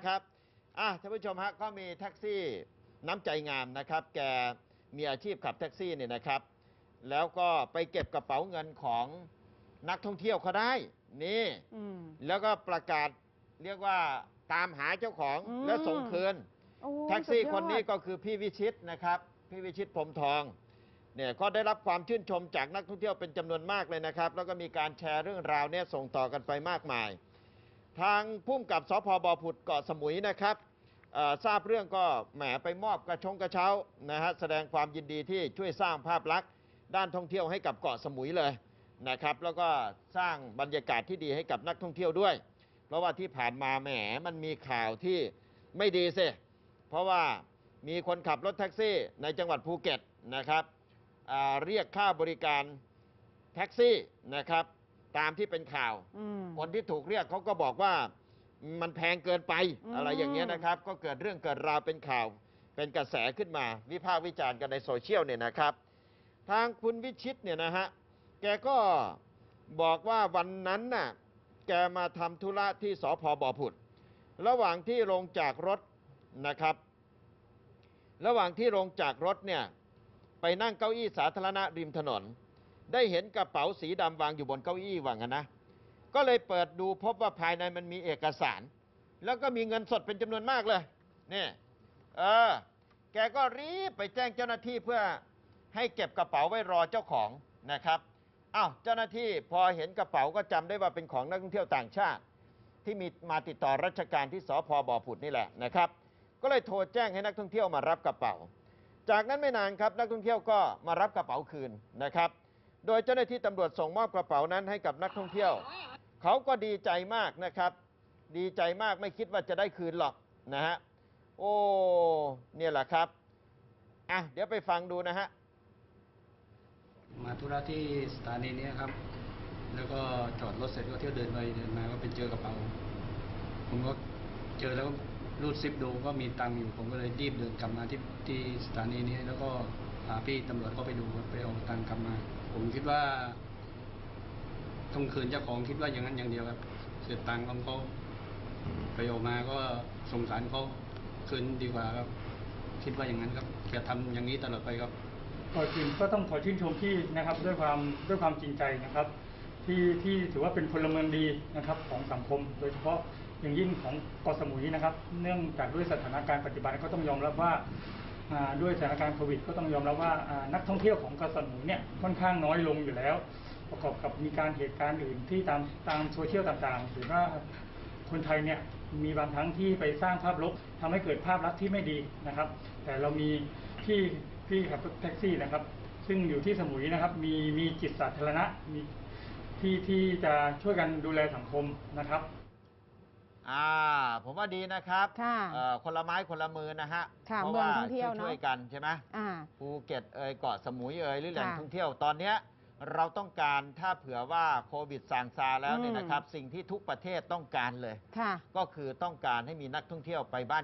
นะครับอะท่านผู้ชมฮะก็มีแท็กซี่น้ำใจงามนะครับ แกมีอาชีพขับแท็กซี่เนี่ยนะครับ แล้วก็ไปเก็บกระเป๋าเงินของนักท่องเที่ยวเขาได้ นี่อืมแล้วก็ประกาศเรียกว่าตามหาเจ้าของอืมและส่งคืนโอ้แท็กซี่สุดยอดคนนี้ก็คือพี่วิชิตนะครับ พี่วิชิตพรหมทองเนี่ยก็ได้รับความชื่นชมจากนักท่องเที่ยวเป็นจำนวนมากเลยนะครับ แล้วก็มีการแชร์เรื่องราวเนี่ยส่งต่อกันไปมากมาย ทางพุ่มกับสพบผุดเกาะสมุยนะครับทราบเรื่องก็แหมไปมอบกระชงกระเช้านะฮะแสดงความยินดีที่ช่วยสร้างภาพลักษณ์ด้านท่องเที่ยวให้กับเกาะสมุยเลยนะครับ แล้วก็สร้างบรรยากาศที่ดีให้กับนักท่องเที่ยวด้วย เพราะว่าที่ผ่านมาแหมมันมีข่าวที่ไม่ดีสิเพราะว่ามีคนขับรถแท็กซี่ในจังหวัดภูเก็ตนะครับเรียกค่าบริการแท็กซี่นะครับ ตามที่เป็นข่าว อืม คนที่ถูกเรียกเขาก็บอกว่ามันแพงเกินไปอืม อะไรอย่างเงี้ยนะครับ ก็เกิดเรื่องเกิดราวเป็นข่าว เป็นกระแสขึ้นมา วิพากษ์วิจารณ์กันในโซเชียลเนี่ยนะครับ ทางคุณวิชิตเนี่ยนะฮะแกก็บอกว่าวันนั้นน่ะแกมาทำธุระที่สพบผุด ระหว่างที่ลงจากรถนะครับ ระหว่างที่ลงจากรถเนี่ยไปนั่งเก้าอี้สาธารณะริมถนน ได้เห็นกระเป๋าสีดำวางอยู่บนเก้าอี้ว่างั้นนะ ก็เลยเปิดดูพบว่าภายในมันมีเอกสาร แล้วก็มีเงินสดเป็นจำนวนมากเลยนี่เออ แกก็รีบไปแจ้งเจ้าหน้าที่เพื่อให้เก็บกระเป๋าไว้รอเจ้าของนะครับอ้าวเจ้าหน้าที่พอเห็นกระเป๋าก็จำได้ว่าเป็นของนักท่องเที่ยวต่างชาติ ที่มีมาติดต่อราชการที่สพบ่อผุดนี่แหละนะครับ ก็เลยโทรแจ้งให้นักท่องเที่ยวมารับกระเป๋า จากนั้นไม่นานครับนักท่องเที่ยวก็มารับกระเป๋าคืนนะครับ โดยเจ้าหน้าที่ตำรวจส่งมอบกระเป๋านั้นให้กับนักท่องเที่ยว เขาก็ดีใจมากนะครับ ดีใจมากไม่คิดว่าจะได้คืนหรอกนะฮะ โอ้ เนี่ยแหละครับ อะ เดี๋ยวไปฟังดูนะฮะ มาธุระที่สถานีนี้ครับ แล้วก็จอดรถเสร็จก็เที่ยวเดินไปเดินมาก็ไปเจอกระเป๋า ผมก็เจอแล้ว รูดซิปดูก็มีตังค์อยู่ผมก็เลยรีบเดินกลับมาที่ที่สถานีนี้ แล้วก็พาพี่ตำรวจก็ไปดูไปเอาตังค์กลับมา ผมคิดว่าต้องคืนเจ้าของคิดว่าอย่างนั้นอย่างเดียวครับเสียตังค์ของเขาไปออกมาก็สงสารเขาคืนดีกว่าครับ คิดว่าอย่างนั้นครับจะทำอย่างนี้ตลอดไปครับก่อนอื่นก็ต้องขอชื่นชมพี่นะครับ ด้วยความด้วยความจริงใจนะครับ ที่ที่ถือว่าเป็นพลเมืองดีนะครับ ของสังคม โดยเฉพาะ อย่างยิ่งของเกาะสมุยนะครับ เนื่องจากด้วยสถานการณ์ปัจจุบันก็ต้องยอมรับว่าด้วยสถานการณ์โควิด ก็ต้องยอมรับว่านักท่องเที่ยวของเกาะสมุยเนี่ยค่อนข้างน้อยลงอยู่แล้ว ประกอบกับมีการเหตุการณ์อื่นที่ตามตามโซเชียลต่างๆหรือว่าคนไทยเนี่ยมีบางครั้งที่ไปสร้างภาพลบทำให้เกิดภาพลักษณ์ที่ไม่ดีนะครับ แต่เรามีพี่พี่ขับรถแท็กซี่นะครับ ซึ่งอยู่ที่สมุยนะครับ มีมีจิตสาธารณะมีที่ที่จะช่วยกันดูแลสังคมนะครับ อ่าผมว่าดีนะครับค่ะเอ่อคนละไม้คนละมือนะฮะค่ะเพราะเมืองว่าท่องเที่ยวเนอะ ช่วยๆกันใช่ไหมอ่า ภูเก็ตเอ่ยเกาะสมุยเอ่ยหรือแหล่งค่ะท่องเที่ยวตอนเนี้ยเราต้องการถ้าเผื่อว่าโควิดสางซาแล้วเนี่ยอืมนะครับสิ่งที่ทุกประเทศต้องการเลย ค่ะ ก็คือต้องการให้มีนักท่องเที่ยวไปบ้าน